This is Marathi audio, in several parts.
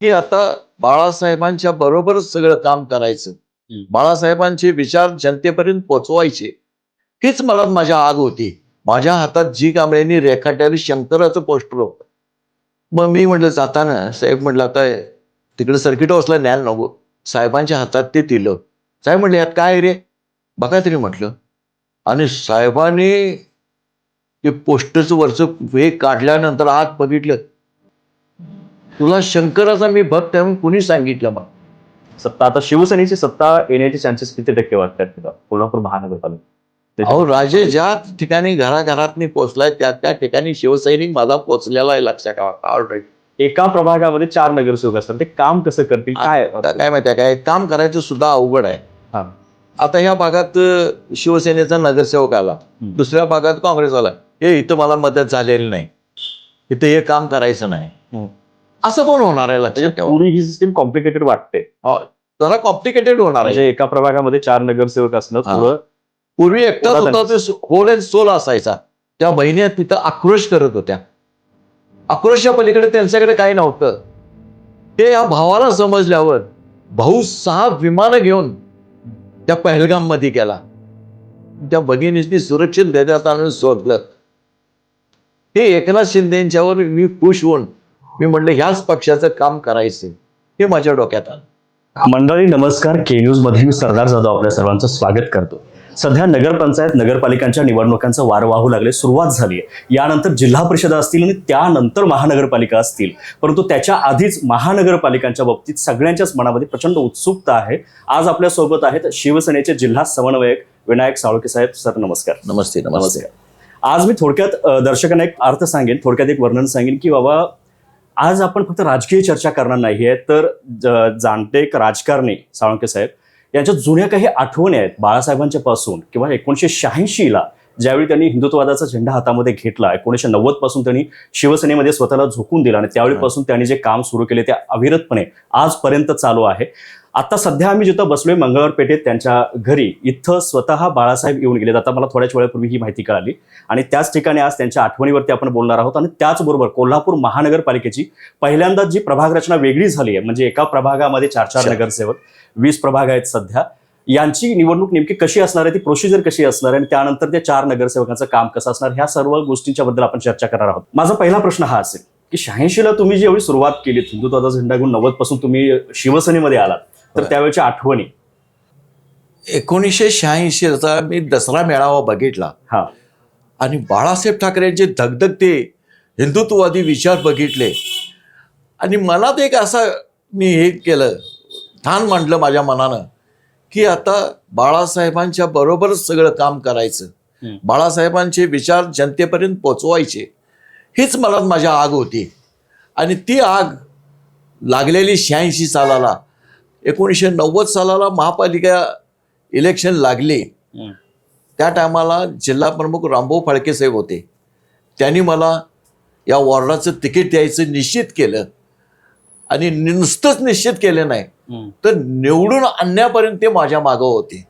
की आता बाळासाहेबांच्या बरोबरच सगळं काम करायचं. बाळासाहेबांचे विचार जनतेपर्यंत पोचवायचे. हीच मला माझ्या आग होती. माझ्या हातात जी कांबळेंनी रेखाटलेलं शंकराचं पोस्टर होतं. मग मी म्हटलं जाताना साहेब म्हटलं आता तिकडे सर्किट हाऊसला न्यायला नको. साहेबांच्या हातात ते दिलं. साहेब म्हटले यात काय रे? बघा तरी म्हटलं. आणि साहेबांनी ते पोस्टरचं वरचं हे काढल्यानंतर आत बघितलं. तुला शंकराचा मी भक्त आहे म्हणून कुणी सांगितलं मग सत्ता आता शिवसेनेची सत्ता येण्याचे चान्सेस किती टक्के वाटतात तिथं? कोल्हापूर महानगरपालिका. अहो राजे ज्या ठिकाणी घराघरात पोचलाय त्या त्या ठिकाणी शिवसैनिक माझा पोचलेला आहे लक्षात ठेवा. ऑलरेडी एका प्रभागामध्ये चार नगरसेवक असतात. ते काम कसं करतील? काय? काय माहिती काय? काम करायचं सुद्धा अवघड आहे. हा. आता ह्या भागात शिवसेनेचा नगरसेवक आला. दुसऱ्या भागात काँग्रेस आला. हे इथं मला मदत झालेली नाही. इथं हे काम करायचं नाही. असं पण होणार आहे लक्षात ठेवा. पुरी ही सिस्टीम कॉम्प्लिकेटेड वाटते. हो, जरा कॉम्प्लिकेटेड होणार आहे. म्हणजे एका प्रभागामध्ये चार नगरसेवक असणं हा. थोडं पूर्वी एकटाच पुरातन. होता ते होल अँड सोल असायचा. त्या बहिणी तिथं आक्रोश करत होत्या. आक्रोशच्या पलीकडे त्यांच्याकडे काही नव्हतं. ते या भावाला समजल्यावर भाऊ सहा विमानं घेऊन त्या पहलगाममध्ये गेला. त्या भगिनींनी सुरक्षित देण्यात आणून सोडलं. हे एकनाथ शिंदेच्यावर मी खुश होऊन मी म्हटलं ह्याच पक्षाचं काम करायचं हे माझ्या डोक्यात आलं. मंडळी नमस्कार. के न्यूजमध्ये मी सरदार जाधव आपल्या सर्वांचं स्वागत करतो. सध्या नगरपंचायत नगरपालिकांच्या निवडणुकांचं वार वाहू लागले सुरुवात झाली आहे. यानंतर जिल्हा परिषदा असतील आणि त्यानंतर महानगरपालिका असतील. परंतु त्याच्या आधीच महानगरपालिकांच्या बाबतीत सगळ्यांच्याच मनामध्ये प्रचंड उत्सुकता आहे. आज आपल्यासोबत आहेत शिवसेनेचे जिल्हा समन्वयक विनायक साळुके साहेब. सर नमस्कार. नमस्ते नमस्ते. आज मी थोडक्यात दर्शकांना एक अर्थ सांगेन थोडक्यात एक वर्णन सांगेन की बाबा आज आपण फक्त राजकीय चर्चा करणार नाहीये तर जाणते एक राजकारणी साळुंके साहेब यांच्या जुन्या काही आठवणी आहेत बाळासाहेबांच्या पासून किंवा एकोणीशे शहाऐंशीला ज्यावेळी त्यांनी हिंदुत्ववादाचा झेंडा हातामध्ये घेतला एकोणीशे नव्वदपासून त्यांनी शिवसेनेमध्ये स्वतःला झोकून दिला आणि त्यावेळीपासून त्यांनी जे काम सुरू केले ते अविरतपणे आजपर्यंत चालू आहे. आता सध्या आम्ही जिथं बसलोय मंगळवार पेठेत त्यांच्या घरी इथं स्वतः बाळासाहेब येऊन गेलेत. आता मला थोड्याच वेळापूर्वी ही माहिती कळाली. आणि त्याच ठिकाणी आज त्यांच्या आठवणीवरती आपण बोलणार आहोत. आणि त्याचबरोबर कोल्हापूर महानगरपालिकेची पहिल्यांदा जी प्रभाग रचना वेगळी झाली आहे म्हणजे एका प्रभागामध्ये चार चार चार. नगरसेवक वीस प्रभाग आहेत सध्या. यांची निवडणूक नेमकी कशी असणार आहे ती प्रोसिजर कशी असणार आहे आणि त्यानंतर त्या चार नगरसेवकांचं काम कसं असणार ह्या सर्व गोष्टींच्या बद्दल आपण चर्चा करणार आहोत. माझा पहिला प्रश्न हा असेल की शहाऐंशीला तुम्ही जेवढी सुरुवात केली हिंदुत्वाचा झेंडा घेऊन नव्वदपासून तुम्ही शिवसेनेमध्ये आलात तर. त्यावेळेच्या आठवणी. एकोणीसशे शहाऐंशीचा मी दसरा मेळावा बघितला. हा. आणि बाळासाहेब ठाकरेंचे धगधगते हिंदुत्ववादी विचार बघितले. आणि मनात एक असं मी हे केलं ठाण मांडलं माझ्या मनानं की आता बाळासाहेबांच्या बरोबरच सगळं काम करायचं. बाळासाहेबांचे विचार जनतेपर्यंत पोचवायचे. हीच मला माझ्या आग होती. आणि ती आग लागलेली शहाऐंशी सालाला एकोणीसशे नव्वद सालाला महापालिका इलेक्शन लागली. त्या टायमाला जिल्हा प्रमुख रामभाऊ फाळके साहेब होते. त्यांनी मला या वॉर्डाचं तिकीट द्यायचं निश्चित केलं. आणि नुसतंच निश्चित केलं नाही. तर निवडून आणण्यापर्यंत ते माझ्या मागं होते.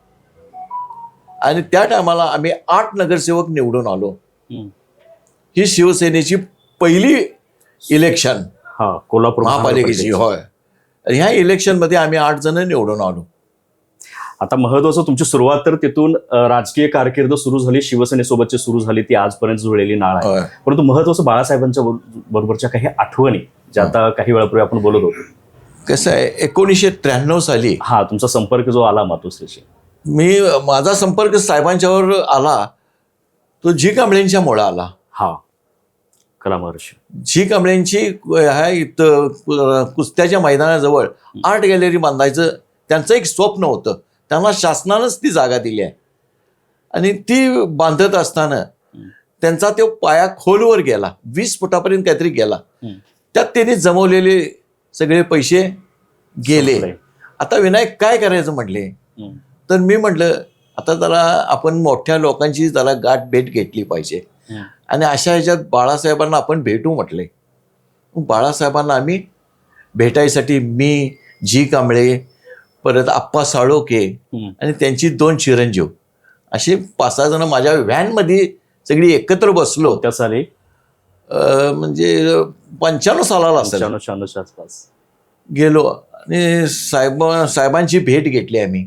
आणि त्या टायमाला आम्ही आठ नगरसेवक निवडून आलो. ही शिवसेनेची पहिली इलेक्शन हा कोल्हापूर महापालिकेची होय. ह्या इलेक्शनमध्ये आम्ही आठ जण निवडून आलो आता महत्वाचं तुमची सुरुवात तर तिथून राजकीय कारकीर्द सुरू झाली शिवसेनेसोबतची सुरू झाली ती आजपर्यंत जुळलेली नाळ आहे. परंतु महत्वाचं बाळासाहेबांच्या बरो- बरोबरच्या काही आठवणी ज्या आता काही वेळापूर्वी आपण बोलत होतो. कसं आहे एकोणीसशे त्र्याण्णव साली हा तुमचा संपर्क जो आला मातोश्रीशी. मी माझा संपर्क साहेबांच्यावर आला तो जी कांबळेंच्यामुळे आला. हा. कला महर्षी. जी कांबळेंची ह्या कुस्त्याच्या मैदानाजवळ आर्ट गॅलरी बांधायचं त्यांचं एक स्वप्न होतं. त्यांना शासनानंच ती जागा दिली आहे. आणि ती बांधत असताना त्यांचा तो पाया खोलवर गेला. वीस फुटापर्यंत काहीतरी गेला. त्यात त्यांनी जमवलेले सगळे पैसे गेले. आता विनायक काय करायचं म्हटले. तर मी म्हटलं आता जरा आपण मोठ्या लोकांची जरा गाठ भेट घेतली पाहिजे. आणि अशा ह्याच्यात बाळासाहेबांना आपण भेटू म्हटले. बाळासाहेबांना आम्ही भेटायसाठी मी जी कांबळे परत आप्पा साळोके. आणि त्यांची दोन चिरंजीव असे पाच सहा जण माझ्या व्हॅनमध्ये सगळी एकत्र बसलो. त्या साली? म्हणजे पंच्याण्णव सालाला असेल. शहाण्णवच्या आसपास. गेलो आणि साहेब साहेबांची भेट घेतली आम्ही.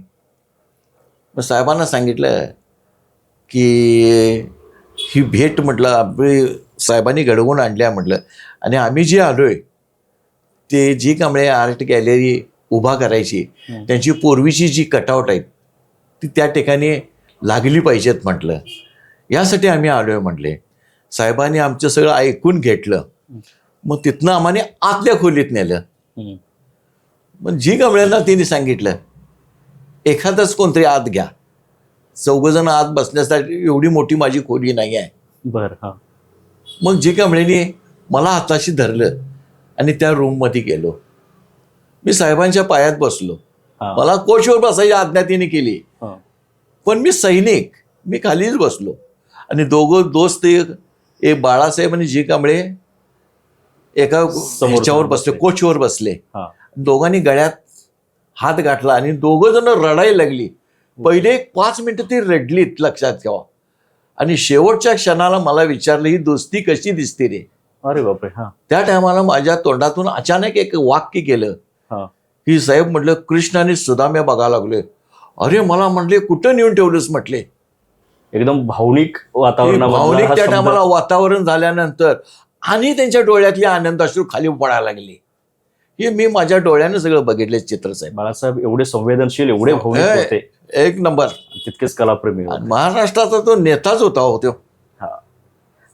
मग साहेबांना सांगितलं की ही भेट म्हटलं आपली साहेबांनी घडवून आणल्या म्हटलं. आणि आम्ही जे आलो आहे ते जी कांबळे आर्ट गॅलरी उभा करायची. त्यांची पूर्वीची जी कटआउट आहेत ती त्या ठिकाणी लागली पाहिजेत म्हटलं. यासाठी आम्ही आलो आहे म्हटले. साहेबांनी आमचं सगळं ऐकून घेतलं. मग तिथनं आम्हाने आतल्या खोलीत नेलं. मग जी कांबळ्यांना तिने सांगितलं एखादंच कोणतरी आत घ्या. चौघजण आत बसण्यासाठी एवढी मोठी माझी खोली नाही आहे बर हा मग जी कांबळेने मला हाताशी धरलं आणि त्या रूममध्ये गेलो मी साहेबांच्या पायात बसलो. मला कोचवर बसायची आज्ञा तिने केली. पण मी सैनिक मी खालीच बसलो आणि दोघं दोस्त एक बाळासाहेब आणि जी कांबळे एका समोर ह्याच्यावर बसले. कोचवर बसले. दोघांनी गळ्यात हात गाठला आणि दोघं जण रडायला लागली पहिले एक पाच मिनिटं ती रडलीत लक्षात ठेवा. आणि शेवटच्या क्षणाला मला विचारलं ही दोस्ती कशी दिसते रे? अरे बापरे हा. त्या टायमाला माझ्या तोंडातून अचानक एक वाक्य केलं. हा. की साहेब म्हटलं कृष्ण आणि सुदाम्या बघायला लागले अरे मला म्हटले कुठं नेऊन ठेवलंस? म्हटले. एकदम भावनिक हे वातावरणामधला भावनिक हा त्या टायमाला वातावरण झाल्यानंतर आणि त्यांच्या डोळ्यातली आनंद अश्रू खाली पडायला लागले. हे मी माझ्या डोळ्यानं सगळं बघितले चित्र साहेब. बाळासाहेब एवढे संवेदनशील एवढे भावनिक हे. होते. एक नंबर तितकेच कलाप्रेमी होते महाराष्ट्राचा तो नेताच होता हो तो हा.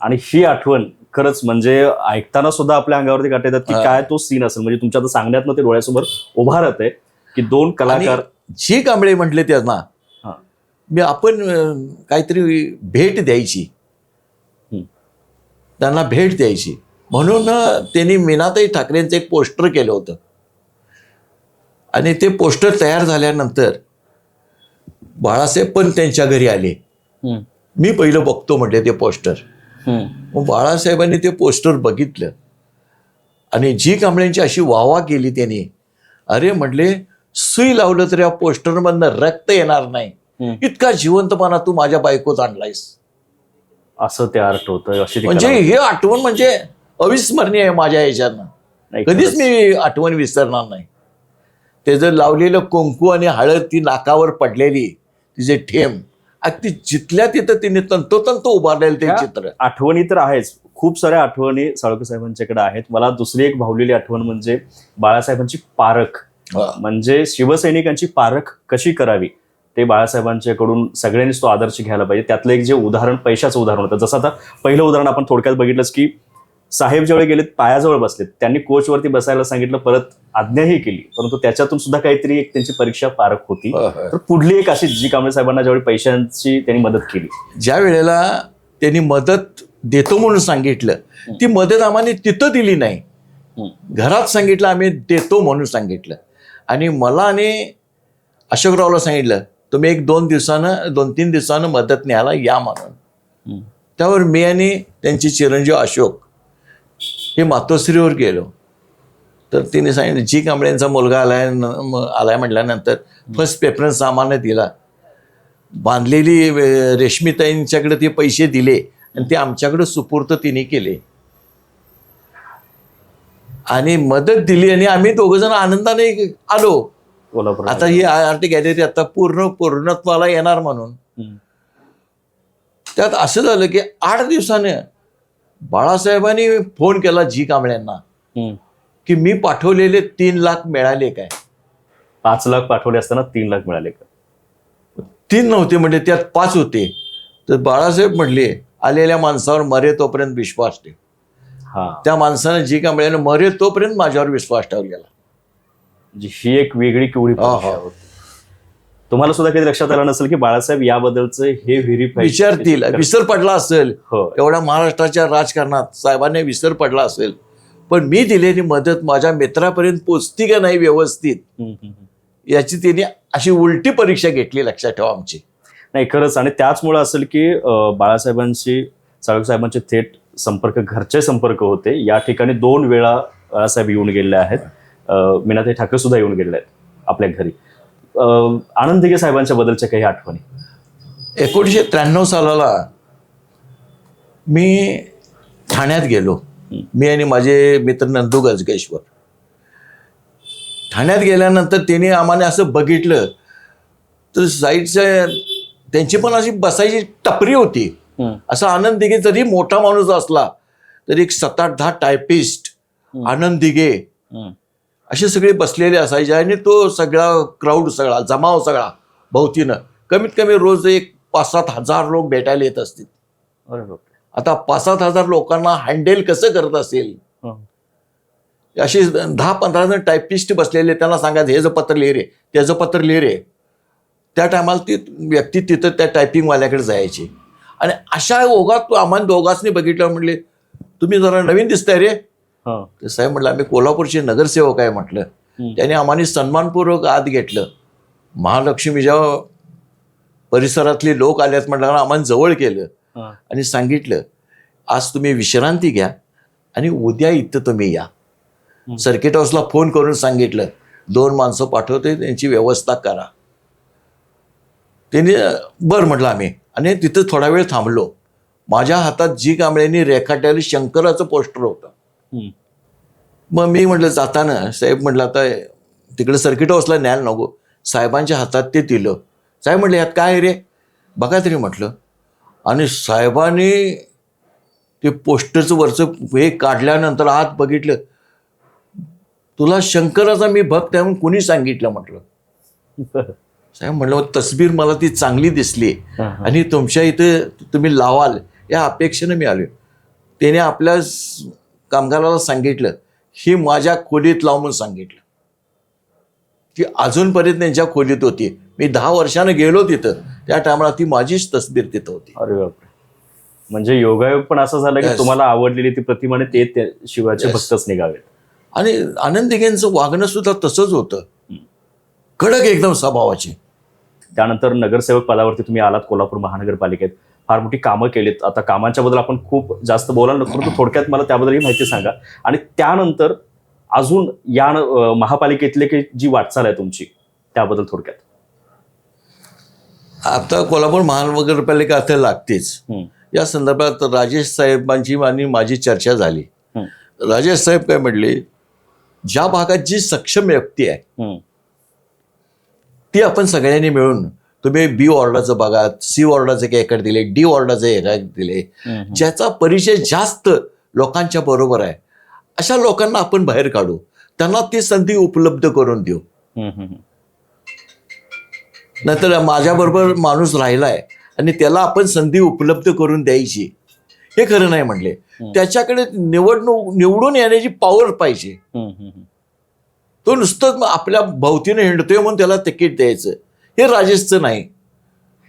आणि ही आठवण खरंच म्हणजे ऐकताना सुद्धा आपल्या अंगावरती काटे येतात की हा. काय तो सीन असेल म्हणजे तुमच्या आता सांगण्यात ते डोळ्यासमोर उभा राहते की दोन कलाकार जी कांबळे म्हटले त्यांना हा. मी आपण अं, काहीतरी भेट द्यायची. त्यांना भेट द्यायची म्हणून अं, त्यांनी मीनाताई ठाकरेंचं एक पोस्टर केलं होतं आणि ते पोस्टर तयार झाल्यानंतर बाळासाहेब पण त्यांच्या घरी आले. मी पहिलं बघतो म्हटले ते पोस्टर. मग बाळासाहेबांनी ते पोस्टर बघितलं आणि जी कांबळ्यांची अशी वाहवा केली त्यांनी अरे म्हटले सुई लावलं तर या पोस्टरमधनं रक्त येणार नाही. इतका जिवंतपणा तू माझ्या बायकोत आणलायस असं ते आर्ट होतं म्हणजे. हे आठवण म्हणजे अविस्मरणीय आहे माझ्या ह्याच्यानं नाही, कधीच. मी आठवण विसरणार नाही ते जर लावलेलं कुंकू आणि हळद ती नाकावर पडलेली तिचे ठेम अगदी जिथल्या तिथं तिने तंतोतंत उभारलेलं ते चित्र. आठवणी तर आहेच. खूप साऱ्या आठवणी साळुके साहेबांच्याकडे आहेत. मला दुसरी एक भावलेली आठवण म्हणजे बाळासाहेबांची पारख. म्हणजे शिवसैनिकांची पारख कशी करावी? ते बाळासाहेबांच्याकडून सगळ्यांनीच तो आदर्श घ्यायला पाहिजे. त्यातलं एक जे उदाहरण पैशाचं उदाहरण होतं. जसं आता पहिलं उदाहरण आपण थोडक्यात बघितलंच की साहेब जेवढे गेलेत पायाजवळ बसलेत त्यांनी कोचवरती बसायला सांगितलं परत आज्ञाही केली. परंतु त्याच्यातून सुद्धा काहीतरी एक त्यांची परीक्षा पारख होती. तर पुढली एक अशी जी कांबळे साहेबांना ज्यावेळी पैशांची त्यांनी मदत केली. ज्या वेळेला त्यांनी मदत देतो म्हणून सांगितलं ती मदत आम्हाला तिथं दिली नाही. घरात सांगितलं आम्ही देतो म्हणून सांगितलं. आणि मला आणि अशोकरावला सांगितलं तुम्ही एक दोन दिवसानं दोन तीन दिवसानं मदत न्यायला या म्हणून. त्यावर मी आणि त्यांचे चिरंजीव अशोक हे मातोश्रीवर गेलो. तर तिने सांगितलं जी कांबळेंचा मुलगा आलाय आलाय म्हटल्यानंतर फर्स्ट पेपरन्स सामान्य दिला. बांधलेली रेशमीताईंच्याकडे ते पैसे दिले आणि ते आमच्याकडे सुपूर्त तिने केले. आणि मदत दिली आणि आम्ही दोघंजण आनंदाने आलो. कोल्हापूर आता ही आर्ट गॅलरी आता पूर्ण पूर्णत्वाला येणार म्हणून. त्यात असं झालं की आठ दिवसाने बाळासाहेबांनी फोन केला जी कांबळ्यांना. की मी पाठवलेले तीन लाख मिळाले काय? पाच लाख पाठवले असताना तीन लाख मिळाले का? तीन नव्हते म्हणजे त्यात पाच होते. तर बाळासाहेब म्हणले आलेल्या माणसावर मरे तोपर्यंत विश्वास ठेव. हा. त्या माणसानं जी कांबळ्यानं मरे तोपर्यंत माझ्यावर विश्वास ठेवलेला. म्हणजे ही एक वेगळी. होती. तुम्हाला सुद्धा कधी लक्षात आलं नसेल की बाळासाहेब याबद्दलचं हे व्हेरीफाय विचारतील. विसर पडला असेल. हो. एवढ्या महाराष्ट्राच्या राजकारणात साहेबांनी विसर पडला असेल. पण मी दिलेली मदत माझ्या मित्रापर्यंत पोचती का नाही व्यवस्थित. याची त्यांनी अशी उलटी परीक्षा घेतली लक्षात ठेवा आमची. नाही खरंच. आणि त्याचमुळे असेल की बाळासाहेबांशी साळुंके साहेबांचे थेट संपर्क घरचे संपर्क होते. या ठिकाणी दोन वेळा बाळासाहेब येऊन गेले आहेत. मीनाताई ठाकरे सुद्धा येऊन गेले आहेत आपल्या घरी. आनंद दिघे साहेबांच्या बद्दलच्या काही आठवणी एकोणीसशे त्र्याण्णव सालाला मी ठाण्यात गेलो मी आणि माझे मित्र नंदू गजगेश्वर ठाण्यात गेल्यानंतर त्यांनी आम्हाला असं बघितलं तर साईडच्या त्यांची पण अशी बसायची टपरी होती. असा आनंद दिघे जरी मोठा माणूस असला तरी एक सात आठ दहा टायपिस्ट. आनंद दिघे. असे सगळे बसलेले असायचे आणि तो सगळा क्राऊड सगळा जमाव सगळा भोवतीनं कमीत कमी रोज एक पाच सात हजार लोक भेटायला येत असतील. आता पाच सात हजार लोकांना हँडल कसं करत असेल हं. असे दहा पंधरा जण टायपिस्ट बसलेले त्यांना सांगायचं हे जो पत्र लिहि रे त्याचं पत्र लिहि रे त्या टायमाला ती व्यक्ती तिथं त्या टायपिंगवाल्याकडे जायची आणि अशा ओघात आम्हाला दोघांनी बघितलं म्हणले तुम्ही जरा नवीन दिसताय रे. तर साहेब म्हटलं आम्ही कोल्हापूरचे नगरसेवक आहे म्हटलं. त्याने आम्हाला सन्मानपूर्वक आत घेतलं महालक्ष्मीच्या परिसरातले लोक आल्यात म्हटलं आम्हाला जवळ केलं. आणि सांगितलं आज तुम्ही विश्रांती घ्या आणि उद्या इथं तुम्ही या. सर्किट हाऊसला फोन करून सांगितलं दोन माणसं पाठवते त्यांची व्यवस्था करा त्यांनी बरं म्हटलं आम्ही आणि तिथं थोडा वेळ थांबलो माझ्या हातात जी कांबळ्यांनी रेखाटलेलं शंकराचं पोस्टर होतं. मग मी म्हटलं जाताना. साहेब म्हटलं आता तिकडे सर्किट हाऊसला न्यायला नको. साहेबांच्या हातात ते दिलं. साहेब म्हटलं यात काय रे? बघा तरी म्हटलं आणि साहेबांनी ते पोस्टरचं वरचं हे काढल्यानंतर आत बघितलं. तुला शंकराचा मी भक्त आहे म्हणून कुणी सांगितलं? म्हटलं. साहेब म्हटलं तसबीर मला ती चांगली दिसली. आणि तुमच्या इथे तुम्ही लावाल या अपेक्षेनं मी आलो त्याने आपल्या कामगाराला सांगितलं ही माझ्या खोलीत लाव म्हणून सांगितलं. ती अजूनपर्यंत त्यांच्या खोलीत होती. मी दहा वर्षानं गेलो तिथं. त्या टायमाला ती माझीच तसबीर तिथं होती. अरे बापरे. म्हणजे योगायोग पण असं झालं की. तुम्हाला आवडलेली ती प्रतिमाने ते शिवाचे. भक्तच निघावेत. आणि आनंद दिघेंचं वागणं सुद्धा तसंच होतं. कडक एकदम स्वभावाची. त्यानंतर नगरसेवक पदावरती तुम्ही आलात कोल्हापूर महानगरपालिकेत. फार मोठी कामं केलीत आता कामांच्या बद्दल आपण खूप जास्त बोलायला नको परंतु थोडक्यात मला त्याबद्दलही माहिती सांगा आणि त्यानंतर अजून या महापालिकेतले की जी वाटचाल आहे तुमची त्याबद्दल थोडक्यात आता कोल्हापूर महानगरपालिका आता लागतेच. या संदर्भात राजेश साहेबांची आणि माझी चर्चा झाली. राजेश साहेब काय म्हणले ज्या भागात जी सक्षम व्यक्ती आहे. ती आपण सगळ्यांनी मिळून तुम्ही बी वॉर्डाचं बघा सी वॉर्डाचं एक एकड दिले डी वॉर्डाचं एक दिले. ज्याचा परिचय जास्त लोकांच्या बरोबर आहे अशा लोकांना आपण बाहेर काढू त्यांना ती संधी उपलब्ध करून देऊ. नंतर माझ्याबरोबर माणूस राहिलाय आणि त्याला आपण संधी उपलब्ध करून द्यायची हे खरं नाही म्हणले. त्याच्याकडे निवडणूक निवडून येण्याची पॉवर पाहिजे. तो नुसतंच मग आपल्या भोवतीने हिंडतोय म्हणून त्याला तिकीट द्यायचं हे राजेशचं नाही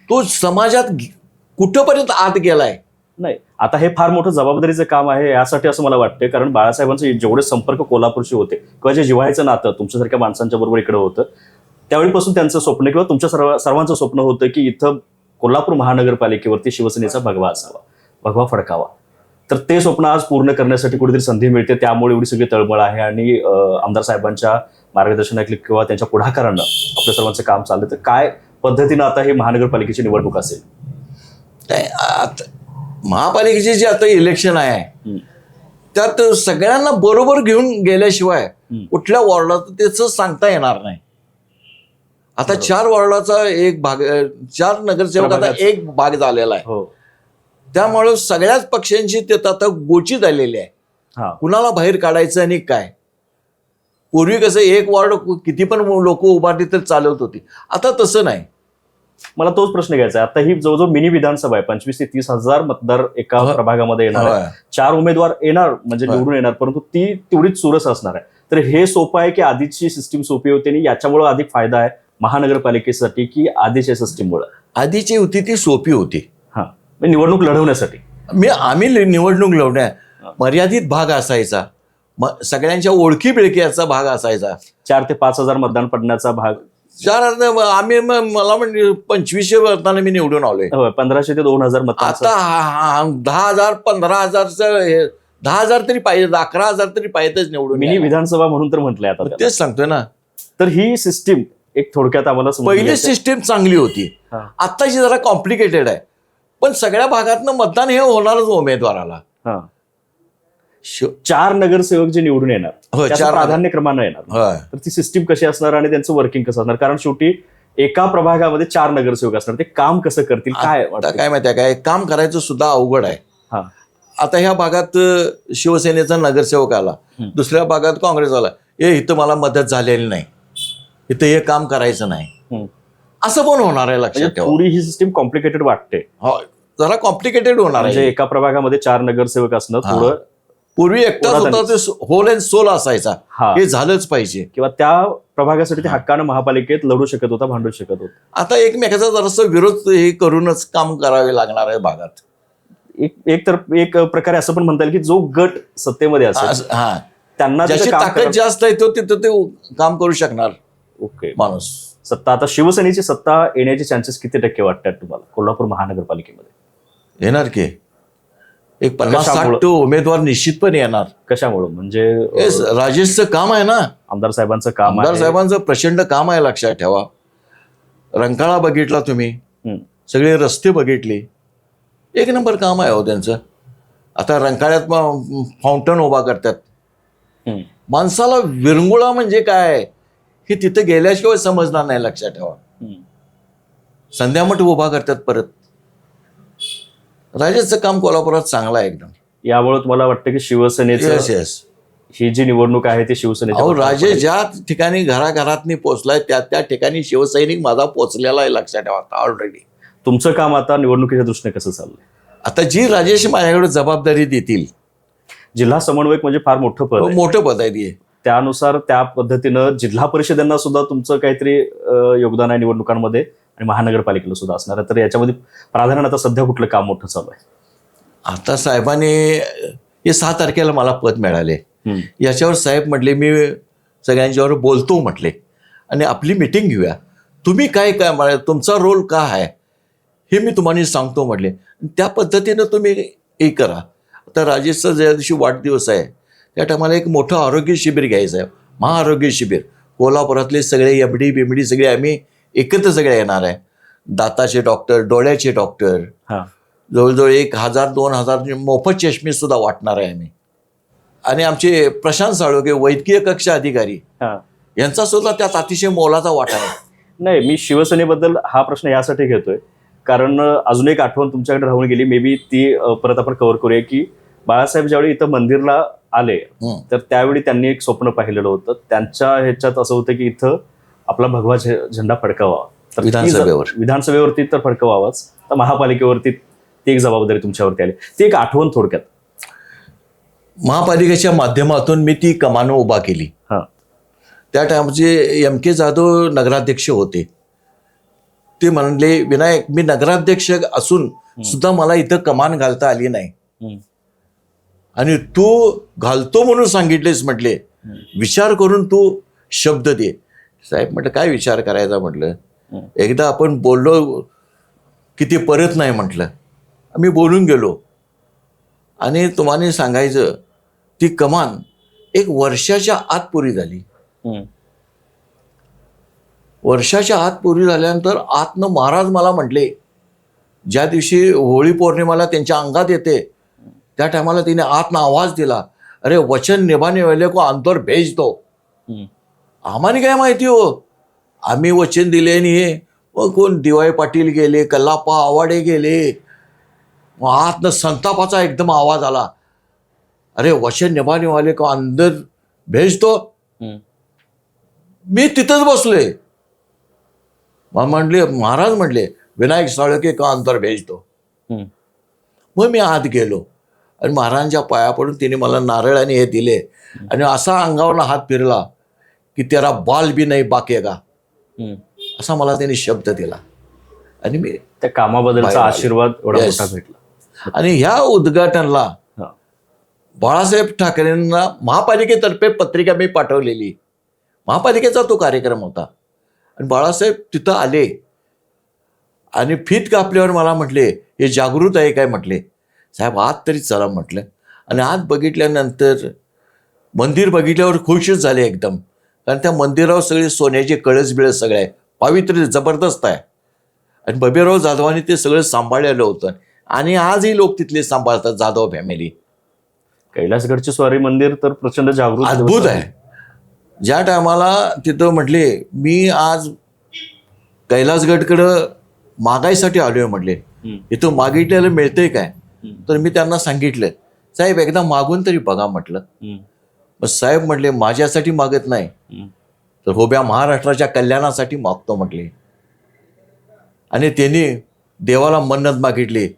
तो समाजात कुठंपर्यंत आत गेलाय? नाही आता हे फार मोठं जबाबदारीचं काम आहे यासाठी असं मला वाटतं कारण बाळासाहेबांचे जेवढे संपर्क कोल्हापूरशी होते किंवा जे जिव्हाळ्याचं नातं तुमच्यासारख्या माणसांच्या बरोबर इकडे होतं त्यावेळीपासून त्यांचं स्वप्न किंवा तुमच्या सर्व सर्वांचं स्वप्न होतं की इथं कोल्हापूर महानगरपालिकेवरती शिवसेनेचा भगवा असावा भगवा फडकावा. तर ते स्वप्न आज पूर्ण करण्यासाठी कुठेतरी संधी मिळते त्यामुळे एवढी सगळी तळमळ आहे. आणि आमदार साहेबांच्या मार्गदर्शनाखाली किंवा त्यांच्या पुढाकारानं आपल्या सर्वांचं काम चाललं तर काय पद्धतीनं आता हे महानगरपालिकेची निवडणूक असेल? आता महापालिकेचे जे आता इलेक्शन आहे. त्यात सगळ्यांना बरोबर घेऊन गेल्याशिवाय. कुठल्या वॉर्डात त्याचं सांगता येणार नाही. आता चार वॉर्डाचा एक भाग चार नगरसेवक आता. एक भाग झालेला आहे. हो. त्यामुळे सगळ्याच पक्षांची ते आता गोची झालेली आहे. हा. कुणाला बाहेर काढायचं आणि काय? पूर्वी कसं एक वॉर्ड किती पण लोक उभारली तर चालवत होती. आता तसं नाही. मला तोच प्रश्न घ्यायचा आहे. आता ही जवळजवळ मिनी विधानसभा आहे. पंचवीस ते तीस हजार मतदार एका. प्रभागामध्ये येणार आहे. चार उमेदवार येणार म्हणजे. निवडून येणार परंतु ती तेवढीच चुरस असणार आहे. तर हे सोपं आहे की आधीची सिस्टीम सोपी होती आणि याच्यामुळे अधिक फायदा आहे महानगरपालिकेसाठी की आधीच्या सिस्टीममुळे आधीची होती ती सोपी होती. हा. म्हणजे निवडणूक लढवण्यासाठी. मी आम्ही निवडणूक लढण्या मर्यादित भाग असायचा. म- सगळ्यांच्या ओळखी बिळकीचा भाग असायचा. चार ते पाच हजार मतदान पडण्याचा भाग. चार आम्ही म- मला म्हणजे पंचवीसशे वर्षानं मी निवडून आलोय. होय, पंधराशे ते दोन हजार आता हा- हा- दहा हजार पंधरा हजारचं हे दहा हजार तरी पाहिजे अकरा हजार तरी पाहिजेच निवडून मिनी यायला. विधानसभा म्हणून तर म्हटलंय आता त्याला. तेच सांगतोय ना. तर ही सिस्टीम एक थोडक्यात आम्हाला समजून पहिली घ्यायचं. सिस्टीम चांगली होती. हा. आत्ताची जरा कॉम्प्लिकेटेड आहे. पण सगळ्या भागातनं मतदान हे होणारच उमेदवाराला. हा. चार नगरसेवक जे निवडून येणार चार- प्राधान्यक्रमानं येणार. होय. तर ती सिस्टीम कशी असणार आणि त्यांचं वर्किंग कसं असणार? कारण शेवटी एका प्रभागामध्ये चार नगरसेवक असणार. ते काम कसं करतील काय? काय माहितीये काय काम करायचं सुद्धा अवघड आहे. हा. आता ह्या भागात शिवसेनेचा नगरसेवक आला. दुसऱ्या भागात काँग्रेस आला. हे इथं मला मदत झालेली नाही. इथं हे काम करायचं नाही. असं पण होणार आहे लक्षात म्हणजे थोडी ही सिस्टीम कॉम्प्लिकेटेड वाटते. हो, जरा कॉम्प्लिकेटेड होणार म्हणजे आहे एका प्रभागामध्ये चार नगरसेवक असणं. थोडं पूर्वी एकटाच होता ते होल अँड सोल असायचा. हा. हे झालंच पाहिजे. किंवा त्या प्रभागासाठी ते हक्कानं महापालिकेत लढू शकत होता भांडू शकत होता. आता एकमेकाचा जरासं विरोध हे करूनच काम करावे लागणार आहे भागात. एक एक तर एक प्रकारे असं पण म्हणता येईल की जो गट सत्तेमध्ये असेल असं- हा. त्यांना तिथं ज्याची काम ताकद जास्त आहे तो तिथं ते काम करू शकणार. ओके. माणूस. सत्ता आता शिवसेनेची सत्ता येण्याचे चान्सेस किती टक्के वाटतात तुम्हाला कोल्हापूर महानगरपालिकेमध्ये? येणार की? एक पन्नास कशामुळं? साठ उमेदवार निश्चितपणे येणार. कशामुळं? म्हणजे अं, राजेशचं काम आहे ना. आमदार साहेबांचं काम आमदार आहे. साहेबांचं प्रचंड काम आहे लक्षात ठेवा. रंकाळा बघितला तुम्ही. सगळे रस्ते बघितले. एक नंबर काम आहे हो त्यांचं. आता रंकाळ्यात फाउंटन उभा करतात. माणसाला विरंगुळा म्हणजे काय? हे तिथं गेल्याशिवाय समजणार नाही लक्षात ठेवा. संध्यामठ उभा करतात परत. राजेशचं काम कोल्हापुरात चांगलं आहे एकदम. यामुळे तुम्हाला वाटतं की शिवसेनेचं येस येस ही जी निवडणूक आहे ती शिवसेनेच्या अहो पक्षात राजेश पडेल. ज्या ठिकाणी घराघरातनी पोचलाय त्या त्या ठिकाणी शिवसैनिक माझा पोचलेला आहे लक्षात ठेवा ऑलरेडी तुमचं काम आता निवडणुकीच्या दृष्टीने कसं चाललंय? आता जी राजेश माझ्याकडे जबाबदारी देतील जिल्हा समन्वयक म्हणजे फार मोठं पद आहे. मोठं पद आहे ते. त्यानुसार त्या पद्धतीनं जिल्हा परिषदांना सुद्धा तुमचं काहीतरी अं, योगदान आहे निवडणुकांमध्ये. आणि महानगरपालिकेला सुद्धा असणार आहे. तर याच्यामध्ये प्राधान्यानं आता सध्या कुठलं काम मोठं चालू आहे? आता साहेबांनी हे सहा तारखेला मला पद मिळाले. याच्यावर साहेब म्हटले मी सगळ्यांच्यावर बोलतो म्हटले. आणि आपली मिटिंग घेऊया. तुम्ही काय काय म्हणाले? तुमचा रोल का आहे? हे मी तुम्हाला सांगतो म्हटले. त्या पद्धतीनं तुम्ही हे करा. आता राजेशचा ज्या दिवशी वाढदिवस आहे. त्या टायमाला एक मोठं आरोग्य शिबिर घ्यायचं आहे. महाआरोग्य शिबिर. कोल्हापुरातले सगळे एमडी बिमडी सगळे आम्ही एकत्र सगळे येणार आहे. दाताचे डॉक्टर डोळ्याचे डॉक्टर हा. जवळजवळ एक हजार दोन हजार मोफत चष्मे सुद्धा वाटणार आहे आम्ही. आणि आमचे प्रशांत साळोगे वैद्यकीय कक्ष अधिकारी हा. यांचा सुद्धा त्यात अतिशय मोलाचा वाटा आहे. नाही मी शिवसेनेबद्दल हा प्रश्न यासाठी घेतोय. कारण अजून एक आठवण तुमच्याकडे राहून गेली. मे बी ती परत आपण कव्हर करूया की बाळासाहेब ज्यावेळी इथं मंदिरला आले. तर त्यावेळी त्यांनी एक स्वप्न पाहिलेलं होतं. त्यांच्या ह्याच्यात असं होतं की इथं आपला भगवा झेंडा फडकावा. तर विधानसभेवर. विधानसभेवरती तर फडकवावाच. तर महापालिकेवरती ती एक जबाबदारी तुमच्यावरती आली. ती एक आठवण थोडक्यात. महापालिकेच्या माध्यमातून मी ती कमानं उभा केली. हा. त्या टायमचे एम के जाधव नगराध्यक्ष होते. ते म्हणले विनायक मी नगराध्यक्ष असून सुद्धा मला इथं कमान घालता आली नाही. आणि तू घालतो म्हणून सांगितलेस म्हटले. विचार करून तू शब्द दे. साहेब म्हटलं काय विचार करायचा म्हटलं. एकदा आपण बोललो की ते परत नाही म्हटलं आम्ही बोलून गेलो आणि तुम्हाला सांगायचं ती कमान एक वर्षाच्या आत पुरी झाली हम्म. वर्षाच्या आत पुरी झाल्यानंतर आतनं महाराज मला म्हटले ज्या दिवशी होळी पौर्णिमाला त्यांच्या अंगात येते त्या टायमाला तिने आतनं आवाज दिला अरे वचन निभाने वाले को अंतर भेज दो हम्म. आम्हाला काय माहिती हो. आम्ही वचन दिले आणि हे. मग कोण दिवाळी पाटील गेले कल्लाप्पा आवाडे गेले. मग आतनं संतापाचा एकदम आवाज आला. अरे वचन निभाने वाले को अंदर भेज दो हम्म. मी तिथंच बसलोय. मग म्हणले महाराज म्हणले विनायक साळके का अंतर भेजतो. मग मी आत गेलो. आणि महाराजांच्या पाया पडून तिने मला नारळ आणि हे दिले. आणि असा अंगावरनं हात फिरला. की तेरा बाल बी नाही बाकेगा. असा मला त्यांनी शब्द दिला. आणि मी त्या कामाबद्दलचा. आशीर्वाद एवढा Yes. मोठा भेटला. आणि ह्या उद्घाटनला. बाळासाहेब ठाकरेंना महापालिकेतर्फे पत्रिका मी पाठवलेली. महापालिकेचा तो कार्यक्रम होता. आणि बाळासाहेब तिथं आले. आणि फीत कापल्यावर मला म्हटले हे जागृत आहे काय? म्हटले. साहेब आत तरी चला म्हटलं. आणि आत बघितल्यानंतर मंदिर बघितल्यावर खुशच झाले एकदम. कारण त्या मंदिरावर सगळे सोन्याचे कळस बिळस सगळे आहे. पावित्र्य जबरदस्त आहे. आणि बबीराव जाधवांनी ते सगळं सांभाळलेलं होतं. आणि आजही लोक तिथले सांभाळतात जाधव फॅमिली कैलासगडची स्वारी मंदिर तर प्रचंड जागृत अद्भुत आहे. ज्या टायमाला तिथं म्हटले मी आज कैलासगडकडं मागायसाठी आलोय म्हटले. इथं मागितलेलं मिळतंय काय? तर मी त्यांना सांगितलं साहेब एकदा मागून तरी बघा म्हटलं. मग साहेब म्हटले माझ्यासाठी मागत नाही. तर होब्या महाराष्ट्राच्या कल्याणासाठी मागतो म्हटले. आणि त्यांनी देवाला मन्नत मागितली.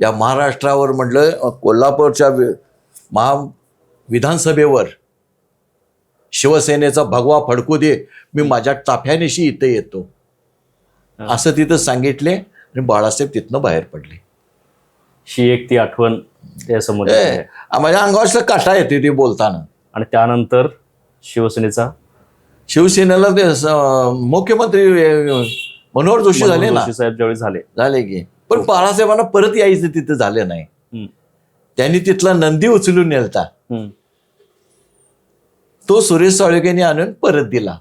या महाराष्ट्रावर म्हटलं कोल्हापूरच्या महा विधानसभेवर शिवसेनेचा भगवा फडकू दे मी माझ्या ताफ्यानिशी इथं येतो. असं तिथं सांगितले आणि बाळासाहेब तिथनं बाहेर पडले. ही एक ती आठवण त्या समोर येते. आहे. माझ्या अंगावर काटा येते ते बोलताना. आणि त्यानंतर शिवसेनेचा शिवसेनेला ते स- मुख्यमंत्री अ, मनोहर जोशी झाले मनोहर ना? जोशी साहेब ज्यावेळी झाले. झाले की. पण बाळासाहेबांना परत यायचं तिथं झालं नाही. हम्म, त्यांनी तिथला नंदी उचलून नेलता. हम्म, तो सुरेश साळुंकेने आणून परत दिला.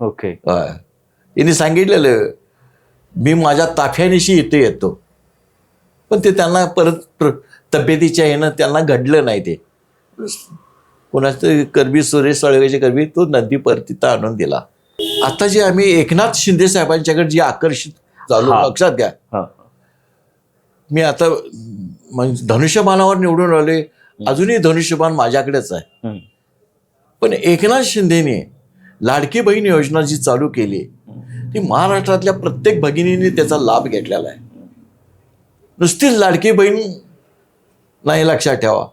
ओके. होय. त्यांनी सांगितलेलं मी माझ्या ताफ्यानिशी इथे येतो. पण ते त्यांना परत प्र- तब्येतीच्या ह्यानं त्यांना घडलं नाही ते. कोणाचं करबी सुरेश साळुंकेच्या करबी तो नंदी परत तिथं आणून दिला. आता जे आम्ही एकनाथ शिंदे साहेबांच्याकडे जे आकर्षित झालो. लक्षात घ्या. मी आता म्हणजे धनुष्यबाणावर निवडून आले अजूनही धनुष्यबाण माझ्याकडेच आहे. पण एकनाथ शिंदेने लाडकी बहीण योजना जी चालू केली ती महाराष्ट्रातल्या प्रत्येक भगिनीने त्याचा लाभ घेतलेला आहे. नुसतीच लाडकी बहीण नाही लक्षात ठेवा.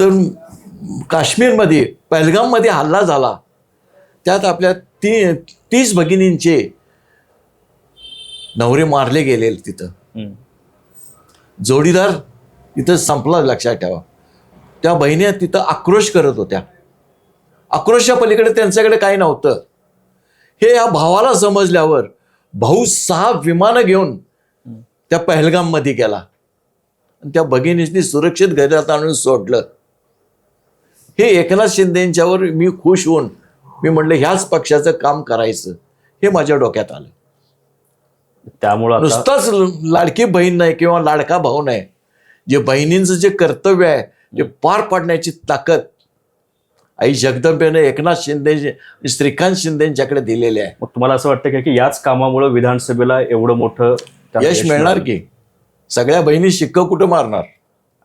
तर काश्मीरमध्ये पहलगाममध्ये हल्ला झाला. त्यात आपल्या ती तीस भगिनींचे नवरे मारले गेले तिथं. जोडीदार तिथं संपला लक्षात ठेवा. त्या बहिणी तिथं आक्रोश करत होत्या. आक्रोशच्या पलीकडे त्यांच्याकडे काही नव्हतं. हे या भावाला समजल्यावर भाऊ सहा विमानं घेऊन त्या पहलगाममध्ये गेला. आणि त्या भगिनींनी सुरक्षित घरात आणून सोडलं. हे एकनाथ शिंदेच्यावर मी खुश होऊन मी म्हटलं ह्याच पक्षाचं काम करायचं. हे माझ्या डोक्यात आलं. त्यामुळं नुसताच लाडकी बहीण नाही किंवा लाडका भाऊ नाही. जे बहिणींचं जे कर्तव्य आहे ते पार पाडण्याची ताकद आई जगदंबेने एकनाथ शिंदे श्रीकांत शिंदेच्याकडे दिलेली आहे. मग तुम्हाला असं वाटतं का की याच कामामुळे विधानसभेला एवढं मोठं यश मिळणार? की? सगळ्या बहिणी शिक्क कुठं मारणार?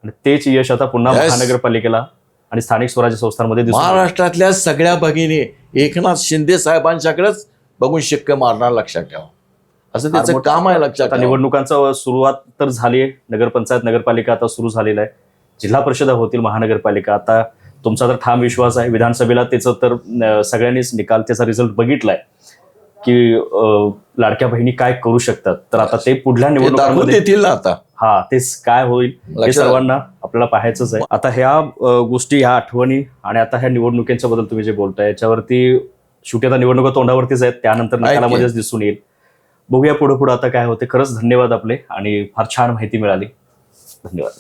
आणि तेच यश आता पुन्हा. महानगरपालिकेला आणि स्थानिक स्वराज्य संस्थांमध्ये. महाराष्ट्रातल्या सगळ्या भगिनी एकनाथ शिंदे साहेबांच्याकडेच बघून शिक्क मारणार लक्षात ठेवा. असं त्याचं काम आहे लक्षात निवडणुकांचा सुरुवात तर झाली आहे. नगरपंचायत नगरपालिका आता सुरू झालेला आहे. जिल्हा परिषदा होतील महानगरपालिका. आता तुमचा तर ठाम विश्वास आहे. विधानसभेला त्याचं तर सगळ्यांनीच निकाल त्याचा रिझल्ट बघितलाय. की लाडक्या बहिणी काय करू शकतात? तर आता ते पुढल्या निवडणुकांमध्ये आता. हा तेच काय होईल हे. सर्वांना आपल्याला पाहायचंच आहे. आता ह्या गोष्टी ह्या आठवणी आणि आता ह्या निवडणुकींच्या बद्दल तुम्ही जे बोलताय याच्यावरती शेवटी आता निवडणुका तोंडावरतीच आहेत. त्यानंतर. निकालामध्येच दिसून येईल. बघूया पुढे पुढे आता काय होते. खरंच धन्यवाद आपले आणि फार छान माहिती मिळाली. धन्यवाद.